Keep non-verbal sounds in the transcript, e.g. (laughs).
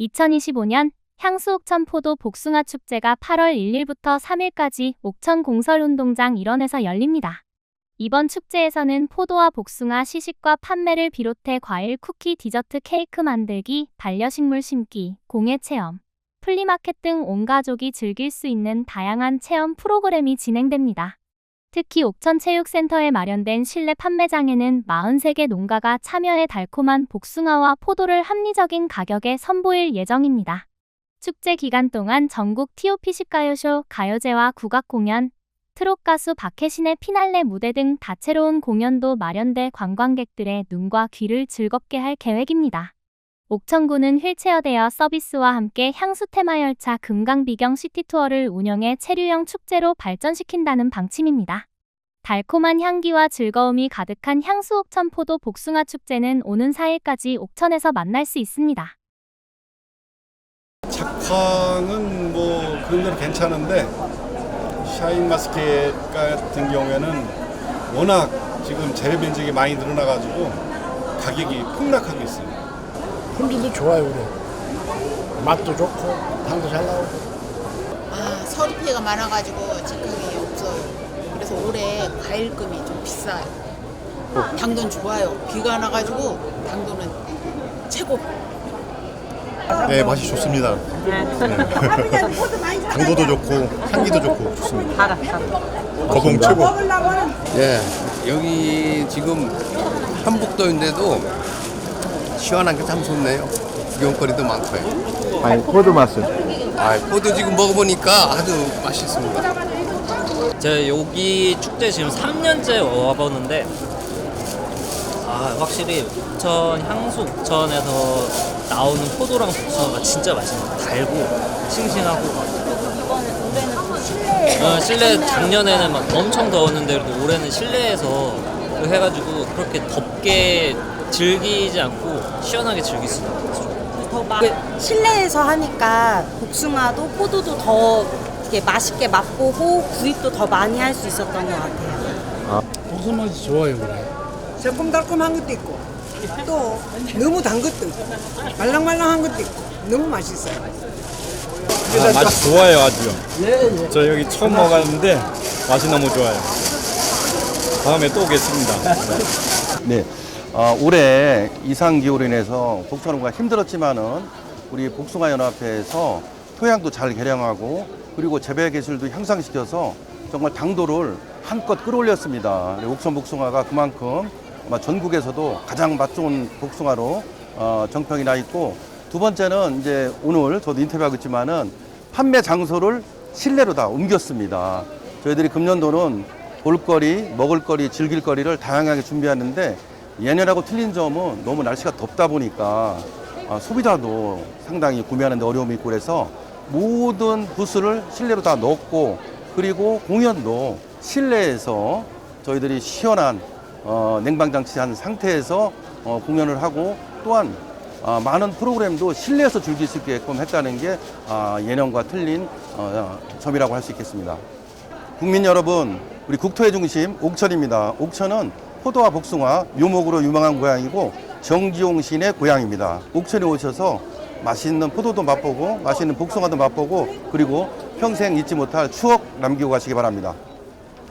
2025년 향수 옥천 포도 복숭아 축제가 8월 1일부터 3일까지 옥천 공설운동장 일원에서 열립니다. 이번 축제에서는 포도와 복숭아 시식과 판매를 비롯해 과일, 쿠키, 디저트, 케이크 만들기, 반려식물 심기, 공예 체험, 플리마켓 등 온 가족이 즐길 수 있는 다양한 체험 프로그램이 진행됩니다. 특히 옥천체육센터에 마련된 실내 판매장에는 43개 농가가 참여해 달콤한 복숭아와 포도를 합리적인 가격에 선보일 예정입니다. 축제 기간 동안 전국 TOP10 가요쇼, 가요제와 국악 공연, 트롯 가수 박혜신의 피날레 무대 등 다채로운 공연도 마련돼 관광객들의 눈과 귀를 즐겁게 할 계획입니다. 옥천구는 휠체어 대여 서비스와 함께 향수 테마 열차 금강 비경 시티 투어를 운영해 체류형 축제로 발전시킨다는 방침입니다. 달콤한 향기와 즐거움이 가득한 향수 옥천 포도 복숭아 축제는 오는 4일까지 옥천에서 만날 수 있습니다. 작황은 뭐 그런 데는 괜찮은데 샤인 마스켓 같은 경우에는 워낙 지금 재배 면적이 많이 늘어나가지고 가격이 폭락하고 있어요. 품질도 좋아요, 우리. 맛도 좋고, 당도 잘 나오고. 아, 서류 피해가 많아가지고 직항이 없어요. 그래서 올해 과일금이 좀 비싸요. 당도는 좋아요. 비가 안 와가지고 당도는 최고. 네, 맛이 좋습니다. 네. (laughs) 당도도 좋고 향기도 좋고 좋습니다. 거봉 최고. 예, 여기 지금 한북도인데도 시원한 게 참 좋네요. 구경거리도 많고요. 아니 포도 맛은 아, 포도 지금 먹어보니까 아주 맛있습니다. 제가 여기 축제 지금 3년째 와보는데 아 확실히 옥천 향수 옥천에서 나오는 포도랑 복숭아가 진짜 맛있는 달고 싱싱하고 어, 실내 작년에는 막 엄청 더웠는데 그래도 올해는 실내에서 그 해가지고 그렇게 덥게 즐기지 않고 시원하게 즐길 수 있는 것 같아요. 더 마, 그 실내에서 하니까 복숭아도 포도도 더 이렇게 맛있게 맛보고 구입도 더 많이 할 수 있었던 것 같아요. 복숭 맛이 좋아요, 그래. 새콤달콤한 것도 있고 또 너무 단 것도 있고 말랑말랑한 것도 있고 너무 맛있어요. 아, 맛이 좋아요 아주 저 여기 처음 먹었는데 맛이 너무 좋아요 다음에 또 오겠습니다 (laughs) 네. 어, 올해 이상 기후로 인해서 복숭아가 힘들었지만은 우리 복숭아 연합회에서 토양도 잘 개량하고 그리고 재배 기술도 향상시켜서 정말 당도를 한껏 끌어올렸습니다. 옥천 복숭아가 그만큼 아마 전국에서도 가장 맛 좋은 복숭아로 어, 정평이 나 있고 두 번째는 이제 오늘 저도 인터뷰하고 있지만은 판매 장소를 실내로 다 옮겼습니다. 저희들이 금년도는 볼거리, 먹을거리, 즐길거리를 다양하게 준비하는데 예년하고 틀린 점은 너무 날씨가 덥다 보니까 아, 소비자도 상당히 구매하는데 어려움이 있고 그래서 모든 부스를 실내로 다 넣었고 그리고 공연도 실내에서 저희들이 시원한 어, 냉방장치 한 상태에서 어, 공연을 하고 또한 아, 많은 프로그램도 실내에서 즐길 수 있게끔 했다는 게 아, 예년과 틀린 어, 점이라고 할 수 있겠습니다. 국민 여러분, 우리 국토의 중심 옥천입니다. 옥천은 포도와 복숭아 묘목으로 유명한 고향이고 정지용 시인의 고향입니다. 옥천에 오셔서 맛있는 포도도 맛보고 맛있는 복숭아도 맛보고 그리고 평생 잊지 못할 추억 남기고 가시기 바랍니다.